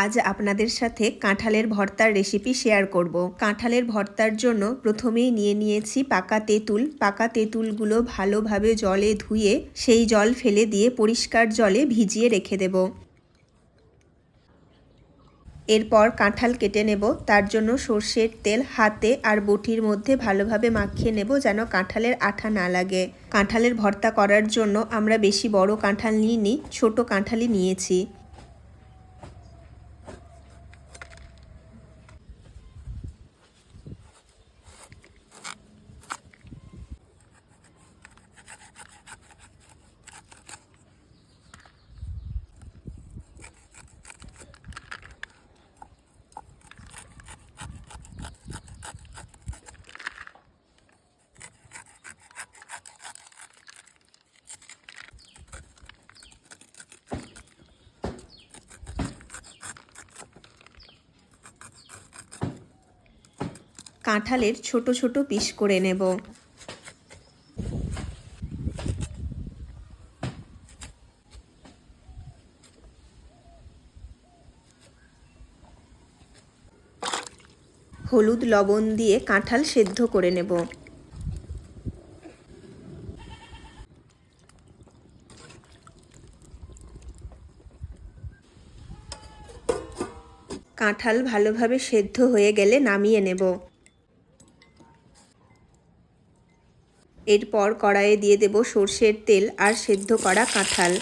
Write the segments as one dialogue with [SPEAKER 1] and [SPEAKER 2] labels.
[SPEAKER 1] আজ আপনাদের সাথে কাঁঠালের ভর্তার রেসিপি শেয়ার করব। কাঁঠালের ভর্তার জন্য প্রথমেই নিয়ে নিয়েছি পাকা তেঁতুল। পাকা তেঁতুলগুলো ভালোভাবে জলে ধুয়ে, সেই জল ফেলে দিয়ে পরিষ্কার জলে ভিজিয়ে রেখে দেব। এরপর কাঁঠাল কেটে নেব। তার জন্য সর্ষের তেল হাতে আর বটির মধ্যে ভালোভাবে মাখিয়ে নেব যেন কাঁঠালের আঠা না লাগে। কাঁঠালের ভর্তা করার জন্য আমরা বেশি বড় কাঁঠাল নিইনি, ছোট কাঁঠালই নিয়েছি। কাঁঠালের ছোট ছোট পিস করে নেব। হলুদ লবণ দিয়ে কাঁঠাল সেদ্ধ করে নেব। কাঁঠাল ভালোভাবে সেদ্ধ হয়ে গেলে নামিয়ে নেব। এরপর কড়াইয়ে দিয়ে দেব সর্ষের তেল আর সেদ্ধ করা কাঁঠাল।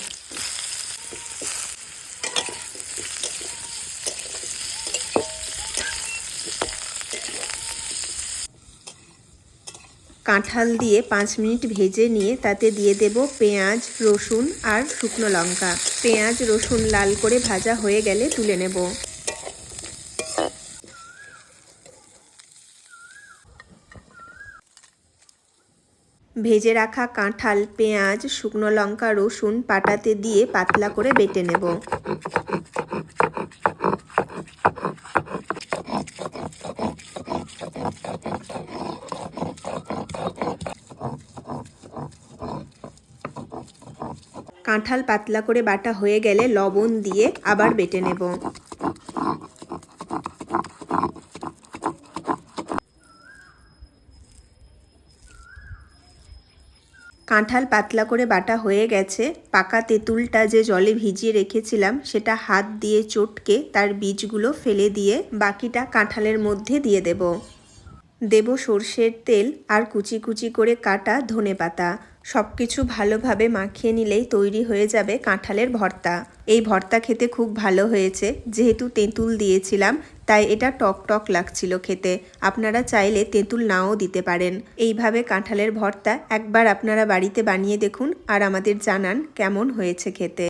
[SPEAKER 1] কাঁঠাল দিয়ে পাঁচ মিনিট ভেজে নিয়ে তাতে দিয়ে দেব পেঁয়াজ, রসুন আর শুকনো লঙ্কা। পেঁয়াজ, রসুন লাল করে ভাজা হয়ে গেলে তুলে নেব। ভেজে রাখা কাঁঠাল, পেঁয়াজ, শুকনো লঙ্কা, রসুন পাটাতে দিয়ে পাতলা করে বেটে নেব। কাঁঠাল পাতলা করে বাটা হয়ে গেলে লবণ দিয়ে আবার বেটে নেব। কাঁঠাল পাতলা করে বাটা হয়ে গেছে, পাকা তেঁতুলটা যে জলে ভিজিয়ে রেখেছিলাম, সেটা হাত দিয়ে চটকে তার বীজগুলো ফেলে দিয়ে বাকিটা কাঁঠালের মধ্যে দিয়ে দেব। দেব সর্ষের তেল আর কুচি কুচি করে কাটা ধনে পাতা। সব কিছু ভালোভাবে মাখিয়ে নিলেই তৈরি হয়ে যাবে কাঁঠালের ভর্তা। এই ভর্তা খেতে খুব ভালো হয়েছে, যেহেতু তেঁতুল দিয়েছিলাম তাই এটা টক টক লাগছিল খেতে। আপনারা চাইলে তেঁতুল নাও দিতে পারেন। এইভাবে কাঁঠালের ভর্তা একবার আপনারা বাড়িতে বানিয়ে দেখুন আর আমাদের জানান কেমন হয়েছে খেতে।